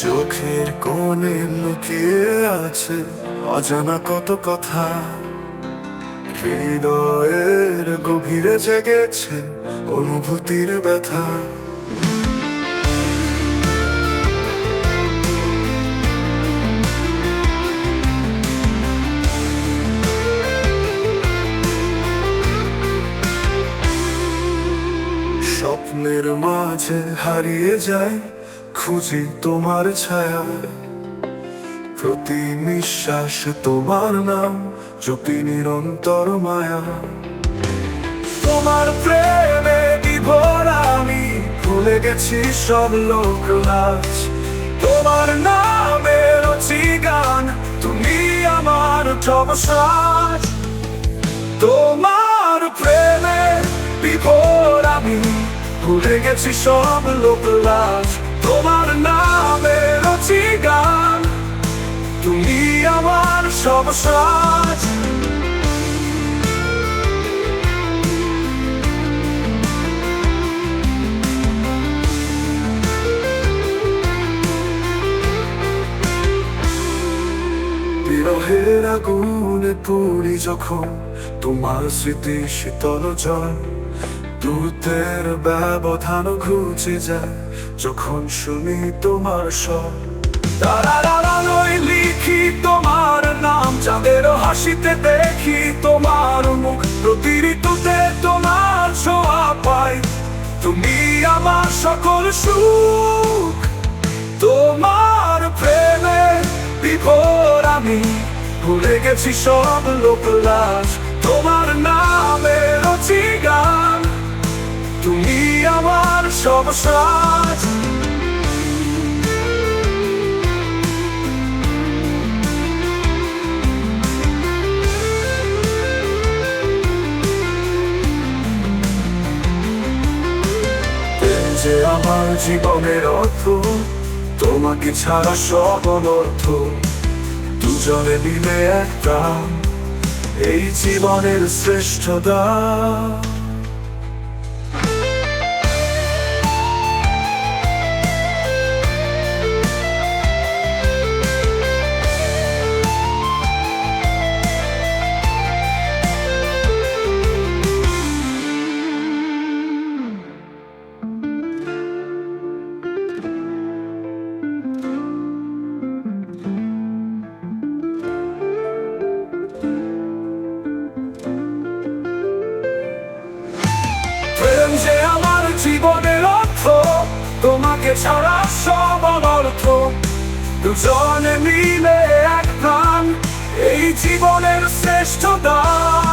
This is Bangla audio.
চোখের কোণে লুকিয়ে আছে অজানা কত কথা। হৃদয়ের গভীরে জেগেছে অনুভূতির ব্যথা। স্বপ্নের মাঝে হারিয়ে যায় খুঁজি তোমার ছায়া প্রতি নিঃশ্বাস তোমার নাম জপি নিরন্তর মায়া। তোমার প্রেমে বিভোর আমি, ভুলে গেছি সব লোক লাজ। তোমার নামে রচি গান, তুমি আমার সবসাজ তোমার প্রেমে বিভোর আমি, ভুলে গেছি সব লোক লাজ। তোমার নামে গান তুমি আমার সব সাজ। বিরহের আগুনে পুরি যখন তোমার স্মৃতি শীতল জল দূতের ব্যবধান ঘুচে যায় যখন শুনি তোমার স্বর। তারারারালোয় লিখি তোমার নাম। যাদের হাসিতে দেখি তোমার মুখ। প্রতি ঋতুতে তোমার ছোঁয়া পাই। তুমি আমার সকল সুখ। তোমার প্রেমে বিভোর আমি। ভুলে গেছি সব লোক লাজ তোমার নামে রচি গান তুমি আমার সব সাজ। যে আমার জীবনের অর্থ, তোমাকে ছাড়া সব অনর্থ। দুজনে মিলে একটা এই জীবনের শ্রেষ্ঠ তোমাকে ছাড়া সব অনর্থ দুজনে মিলে এক প্রাণ। এই জীবনের শ্রেষ্ঠ দান।